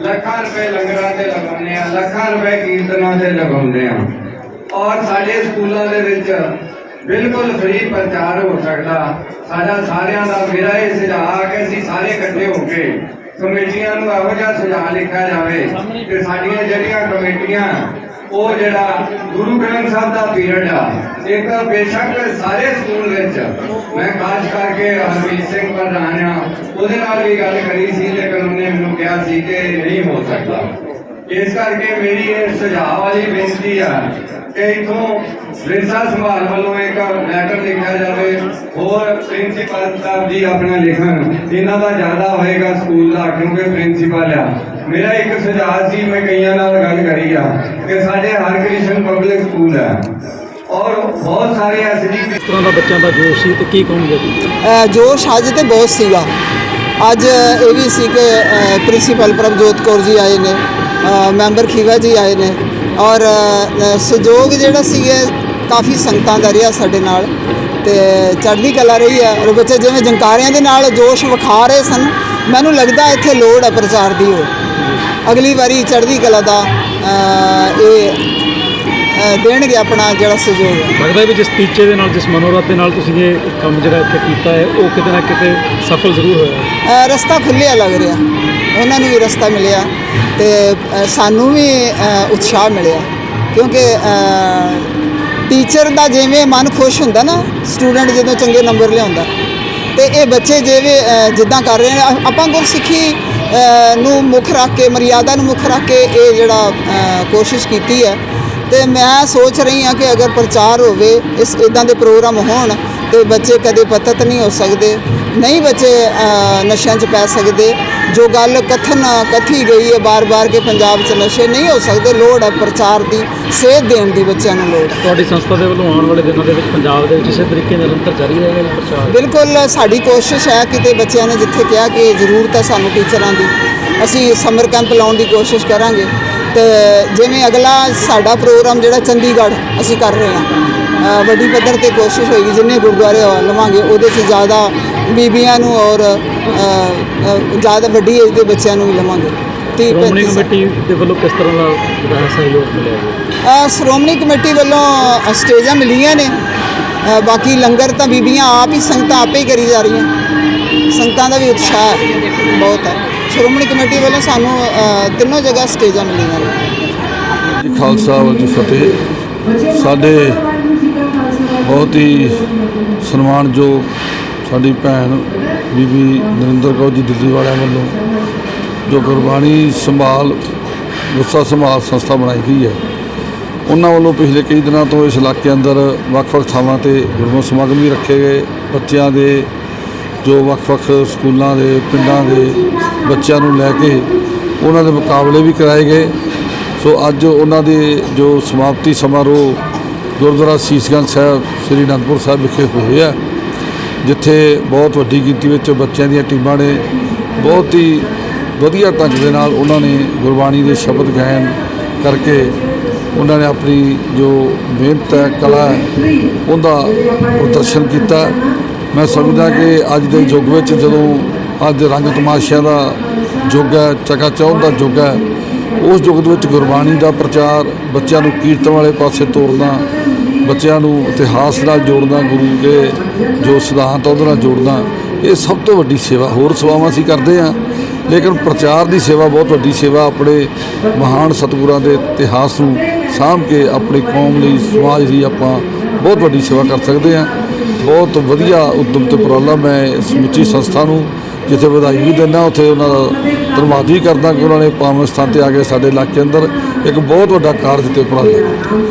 ਲੱਖਾਂ ਰੁਪਏ ਲੰਗਰਾਂ ਤੇ ਲਗਾਉਂਦੇ ਆ ਲੱਖਾਂ ਰੁਪਏ ਕੀਰਤਨਾਂ ਤੇ ਲਗਾਉਂਦੇ ਆ ਔਰ ਸਾਡੇ ਸਕੂਲਾਂ ਦੇ ਵਿੱਚ ਬਿਲਕੁਲ ਫ੍ਰੀ ਪ੍ਰਚਾਰ ਹੋ ਸਕਦਾ। ਸਾਡਾ ਸਾਰਿਆਂ ਦਾ ਮੇਰਾ ਇਹ ਸੁਝਾਅ ਕਿ ਅਸੀਂ ਸਾਰੇ ਇਕੱਠੇ ਹੋ ਕੇ ਕਮੇਟੀਆਂ ਨੂੰ ਇਹੋ ਜਿਹਾ ਸੁਝਾਅ ਲਿਖਿਆ ਜਾਵੇ ਕਿ ਸਾਡੀਆਂ ਜਿਹੜੀਆਂ ਕਮੇਟੀਆਂ ਉਹ ਜਿਹੜਾ ਗੁਰੂ ਗ੍ਰੰਥ ਸਾਹਿਬ ਦਾ ਪੀਰੀਅਡ ਆ ਇੱਕ ਬੇਸ਼ੱਕ ਸਾਰੇ ਸਕੂਲ ਵਿੱਚ ਮੈਂ ਖਾਸ ਕਰਕੇ ਹਰਮੀਤ ਸਿੰਘ ਪ੍ਰਧਾਨ ਆ, ਉਹਦੇ ਨਾਲ ਵੀ ਗੱਲ ਕਰੀ ਸੀ ਲੇਕਿਨ ਉਹਨੇ ਮੈਨੂੰ ਕਿਹਾ ਸੀ ਕਿ ਨਹੀਂ ਹੋ ਸਕਦਾ। ਇਸ ਕਰਕੇ ਮੇਰੀ ਇਹ ਸੁਝਾਅ ਵਾਲੀ ਬੇਨਤੀ ਆ ਕਿ ਇਥੋਂ ਵਿਰਸਾ ਸੰਭਾਲ ਵੱਲੋਂ ਇੱਕ ਲੈਟਰ ਲਿਖਿਆ ਜਾਵੇ, ਹੋਰ ਪ੍ਰਿੰਸੀਪਲ ਸਾਹਿਬ ਜੀ ਆਪਣਾ ਲਿਖਣ, ਇਹਨਾਂ ਦਾ ਜ਼ਿਆਦਾ ਹੋਏਗਾ ਸਕੂਲ ਦਾ, ਕਿਉਂਕਿ ਪ੍ਰਿੰਸੀਪਲ ਆ। ਮੇਰਾ ਇੱਕ ਸੁਝਾਅ ਸੀ ਮੈਂ ਕਈਆਂ ਨਾਲ ਗੱਲ ਕਰੀ ਆ ਕਿ ਸਾਡੇ ਹਰਕ੍ਰਿਸ਼ਨ ਪਬਲਿਕ ਸਕੂਲ ਹੈ ਔਰ ਬਹੁਤ ਸਾਰੇ ਐਸਜੀ ਇਸ ਤਰ੍ਹਾਂ ਦਾ ਬੱਚਿਆਂ ਦਾ ਜੋਸ਼ ਸੀ ਤੇ ਕੀ ਕਹੋਗੇ? ਜੋਸ਼ ਅੱਜ ਤੇ ਬਹੁਤ ਸੀਗਾ। ਅੱਜ ਇਹ ਵੀ ਸੀ ਕਿ ਪ੍ਰਿੰਸੀਪਲ ਪ੍ਰਭਜੋਤ ਕੌਰ ਜੀ ਆਏ ਨੇ ਮੈਂਬਰ ਖੀਵਾ ਜੀ ਆਏ ਨੇ ਔਰ ਸਹਿਯੋਗ ਜਿਹੜਾ ਸੀਗਾ ਕਾਫੀ ਸੰਗਤਾਂ ਦਾ ਰਿਹਾ ਸਾਡੇ ਨਾਲ ਤੇ ਚੜ੍ਹਦੀ ਕਲਾ ਰਹੀ ਹੈ ਔਰ ਬੱਚੇ ਜਿਵੇਂ ਜੰਕਾਰਿਆਂ ਦੇ ਨਾਲ ਜੋਸ਼ ਵਿਖਾ ਰਹੇ ਸਨ ਮੈਨੂੰ ਲੱਗਦਾ ਇੱਥੇ ਲੋੜ ਹੈ ਪ੍ਰਚਾਰ ਦੀ ਹੋਰ ਅਗਲੀ ਵਾਰੀ ਚੜ੍ਹਦੀ ਕਲਾ ਦਾ ਇਹ ਦੇਣਗੇ ਆਪਣਾ ਜਿਹੜਾ ਸਹਿਯੋਗ ਲੱਗਦਾ ਵੀ ਜਿਸ ਟੀਚੇ ਦੇ ਨਾਲ ਜਿਸ ਮਨੋਰਥ ਦੇ ਨਾਲ ਤੁਸੀਂ ਇਹ ਕੰਮ ਜਿਹੜਾ ਇੱਥੇ ਕੀਤਾ ਹੈ ਉਹ ਕਿਤੇ ਨਾ ਕਿਤੇ ਸਫਲ ਜ਼ਰੂਰ ਹੋਇਆ ਰਸਤਾ ਖੁੱਲਿਆ ਲੱਗ ਰਿਹਾ। ਉਹਨਾਂ ਨੂੰ ਵੀ ਰਸਤਾ ਮਿਲਿਆ ਤੇ ਸਾਨੂੰ ਵੀ ਉਤਸ਼ਾਹ ਮਿਲਿਆ। ਕਿਉਂਕਿ ਟੀਚਰ ਦਾ ਜਿਵੇਂ ਮਨ ਖੁਸ਼ ਹੁੰਦਾ ਨਾ ਸਟੂਡੈਂਟ ਜਦੋਂ ਚੰਗੇ ਨੰਬਰ ਲਿਆਉਂਦਾ ਤੇ ਇਹ ਬੱਚੇ ਜਿਵੇਂ ਅ, ਜਿੱਦਾਂ ਕਰ ਰਹੇ ਨੇ ਆਪਾਂ ਗੁਰਸਿੱਖੀ ਅ, ਨੂੰ ਮੁੱਖ ਰੱਖ ਕੇ ਮਰਿਆਦਾ ਨੂੰ ਮੁੱਖ ਰੱਖ ਕੇ ਇਹ ਜਿਹੜਾ ਕੋਸ਼ਿਸ਼ ਕੀਤੀ ਹੈ। ਤੇ ਮੈਂ ਸੋਚ ਰਹੀ ਹਾਂ ਕਿ ਅਗਰ ਪ੍ਰਚਾਰ ਹੋਵੇ ਇਸ ਇਦਾਂ ਦੇ ਪ੍ਰੋਗਰਾਮ ਹੋਣ ਤੇ ਬੱਚੇ ਕਦੇ ਪਤਤ ਨਹੀਂ ਹੋ ਸਕਦੇ ਨਹੀਂ ਬੱਚੇ ਨਸ਼ਿਆਂ 'ਚ ਪੈ ਸਕਦੇ। ਜੋ ਗੱਲ ਕਥਨ ਕਥੀ ਗਈ ਹੈ ਬਾਰ-ਬਾਰ ਕਿ ਪੰਜਾਬ 'ਚ ਨਸ਼ੇ ਨਹੀਂ ਹੋ ਸਕਦੇ ਲੋੜ ਹੈ ਪ੍ਰਚਾਰ ਦੀ ਸੇਧ ਦੇਣ ਦੀ ਬੱਚਿਆਂ ਨੂੰ ਲੋੜ। ਤੁਹਾਡੀ ਸੰਸਥਾ ਦੇ ਵੱਲੋਂ ਆਉਣ ਵਾਲੇ ਦਿਨਾਂ ਦੇ ਵਿੱਚ ਪੰਜਾਬ ਦੇ ਵਿੱਚ ਇਸੇ ਤਰੀਕੇ ਨਿਰੰਤਰ ਜਾਰੀ ਰਹੇਗਾ ਪ੍ਰਚਾਰ? ਬਿਲਕੁਲ ਸਾਡੀ ਕੋਸ਼ਿਸ਼ ਹੈ ਕਿਤੇ ਬੱਚਿਆਂ ਨੇ ਜਿੱਥੇ ਕਿਹਾ ਕਿ ਜ਼ਰੂਰਤ ਹੈ ਸਾਨੂੰ ਟੀਚਰਾਂ ਦੀ ਅਸੀਂ ਸਮਰ ਕੈਂਪ ਲਾਉਣ ਦੀ ਕੋਸ਼ਿਸ਼ ਕਰਾਂਗੇ। ਤੇ ਜਿਵੇਂ ਅਗਲਾ ਸਾਡਾ ਪ੍ਰੋਗਰਾਮ ਜਿਹੜਾ ਚੰਡੀਗੜ੍ਹ ਅਸੀਂ ਕਰ ਰਹੇ ਹਾਂ ਵੱਡੀ ਪੱਧਰ ਤੇ ਕੋਸ਼ਿਸ਼ ਹੋਏਗੀ ਜਿੰਨੇ ਗੁਰਦੁਆਰੇ ਲਵਾਂਗੇ ਉਹਦੇ 'ਚ ਜ਼ਿਆਦਾ ਬੀਬੀਆਂ ਨੂੰ ਔਰ ਜ਼ਿਆਦਾ ਵੱਡੀ ਏਜ ਦੇ ਬੱਚਿਆਂ ਨੂੰ ਵੀ ਲਵਾਂਗੇ। ਸ਼੍ਰੋਮਣੀ। ਕਮੇਟੀ ਦੇ ਵੱਲੋਂ ਕਿਸ ਤਰ੍ਹਾਂ ਦਾ ਸਹਿਯੋਗ ਮਿਲਿਆ ਸ਼੍ਰੋਮਣੀ ਕਮੇਟੀ ਵੱਲੋਂ ਸਟੇਜਾਂ ਮਿਲੀਆਂ ਨੇ। ਬਾਕੀ ਲੰਗਰ ਤਾਂ ਬੀਬੀਆਂ ਆਪ ਹੀ ਸੰਗਤਾਂ ਆਪੇ ਹੀ ਕਰੀ ਜਾ ਰਹੀਆਂ। ਸੰਗਤਾਂ ਦਾ ਵੀ ਉਤਸ਼ਾਹ ਬਹੁਤ ਹੈ। ਸ਼੍ਰੋਮਣੀ ਕਮੇਟੀ ਵੱਲੋਂ ਸਾਨੂੰ ਅ, ਤਿੰਨੋਂ ਜਗ੍ਹਾ ਸਟੇਜਾਂ ਮਿਲੀਆਂ ਨੇ। ਜੀ ਖਾਲਸਾ ਵਾਹਿਗੁਰੂ ਜੀ ਫਤਿਹ। ਸਾਡੇ ਬਹੁਤ ਹੀ ਸਨਮਾਨਯੋਗ ਸਾਡੀ ਭੈਣ ਬੀਬੀ ਨਰਿੰਦਰ ਕੌਰ ਜੀ ਦਿੱਲੀ ਵਾਲਿਆਂ ਵੱਲੋਂ ਜੋ ਗੁਰਬਾਣੀ ਸੰਭਾਲ ਗੁੱਸਾ ਸੰਭਾਲ ਸੰਸਥਾ ਬਣਾਈ ਗਈ ਹੈ ਉਹਨਾਂ ਵੱਲੋਂ ਪਿਛਲੇ ਕਈ ਦਿਨਾਂ ਤੋਂ ਇਸ ਇਲਾਕੇ ਅੰਦਰ ਵੱਖ-ਵੱਖ ਥਾਵਾਂ ਤੇ ਗੁਰਮਤਿ ਸਮਾਗਮ ਵੀ ਰੱਖੇ ਗਏ। ਬੱਚਿਆਂ ਦੇ ਜੋ ਵੱਖ-ਵੱਖ ਸਕੂਲਾਂ ਦੇ, ਪਿੰਡਾਂ ਦੇ ਬੱਚਿਆਂ ਨੂੰ ਲੈ ਕੇ ਉਹਨਾਂ ਦੇ ਮੁਕਾਬਲੇ ਵੀ ਕਰਾਏ ਗਏ। ਸੋ ਅੱਜ ਉਹਨਾਂ ਦੇ ਜੋ ਸਮਾਪਤੀ ਸਮਾਰੋਹ ਗੁਰਦੁਆਰਾ ਸੀਸਗੰਜ ਸਾਹਿਬ, ਸ੍ਰੀ ਅਨੰਦਪੁਰ ਸਾਹਿਬ ਵਿਖੇ ਹੋਏ ਆ, ਜਿੱਥੇ ਬਹੁਤ ਵੱਡੀ ਗਿਣਤੀ ਵਿੱਚ ਬੱਚਿਆਂ ਦੀਆਂ ਟੀਮਾਂ ਨੇ, ਬਹੁਤ ਹੀ ਵਧੀਆ ਢੰਗ ਦੇ ਨਾਲ ਉਹਨਾਂ ਨੇ ਗੁਰਬਾਣੀ ਦੇ ਸ਼ਬਦ ਗਾਇਨ ਕਰਕੇ ਉਹਨਾਂ ਨੇ ਆਪਣੀ ਜੋ ਮਿਹਨਤ ਹੈ, ਕਲਾ ਹੈ, ਉਹਦਾ ਪ੍ਰਦਰਸ਼ਨ ਕੀਤਾ। ਮੈਂ ਸਮਝਦਾ ਕਿ ਅੱਜ ਦੇ ਯੁੱਗ ਵਿੱਚ ਜਦੋਂ ਅੱਜ ਰੰਗ ਤਮਾਸ਼ਿਆਂ ਦਾ ਯੁੱਗ ਹੈ ਚਕਾ ਚਕਾਚੌਂਧ ਦਾ ਯੁੱਗ ਹੈ, ਉਸ ਯੁੱਗ ਦੇ ਵਿੱਚ ਗੁਰਬਾਣੀ ਦਾ ਪ੍ਰਚਾਰ, ਬੱਚਿਆਂ ਨੂੰ ਕੀਰਤਨ ਵਾਲੇ ਪਾਸੇ ਤੋਰਨਾ, ਬੱਚਿਆਂ ਨੂੰ ਇਤਿਹਾਸ ਨਾਲ ਜੋੜਨਾ, ਗੁਰੂ ਦੇ ਜੋ ਸਿਧਾਂਤ ਉਹਦੇ ਨਾਲ ਜੋੜਨਾ, ਇਹ ਸਭ ਤੋਂ ਵੱਡੀ ਸੇਵਾ, ਹੋਰ ਸੇਵਾਵਾਂ ਅਸੀਂ ਕਰਦੇ ਹਾਂ। ਲੇਕਿਨ ਪ੍ਰਚਾਰ ਦੀ ਸੇਵਾ ਬਹੁਤ ਵੱਡੀ ਸੇਵਾ ਆਪਣੇ ਮਹਾਨ ਸਤਿਗੁਰਾਂ ਦੇ ਇਤਿਹਾਸ ਨੂੰ ਸਾਂਭ ਕੇ ਆਪਣੀ ਕੌਮ ਲਈ, ਸਮਾਜ ਲਈ ਆਪਾਂ ਬਹੁਤ ਵੱਡੀ ਸੇਵਾ ਕਰ ਸਕਦੇ ਹਾਂ। ਬਹੁਤ ਵਧੀਆ ਉਦਮ ਤੇ ਉਪਰਾਲਾ ਮੈਂ ਸਮੁੱਚੀ ਸੰਸਥਾ ਨੂੰ ਜਿੱਥੇ ਵਧਾਈ ਵੀ ਦਿੰਦਾ, ਉੱਥੇ ਉਹਨਾਂ ਦਾ ਧੰਨਵਾਦ ਵੀ ਕਰਦਾ ਕਿ ਉਹਨਾਂ ਨੇ ਪਾਵਨ ਸਥਾਨ ਤੇ ਆ ਕੇ ਸਾਡੇ ਇਲਾਕੇ ਅੰਦਰ ਇੱਕ ਬਹੁਤ ਵੱਡਾ ਕਾਰਜ ਤੇ ਉਪਰਾਲਾ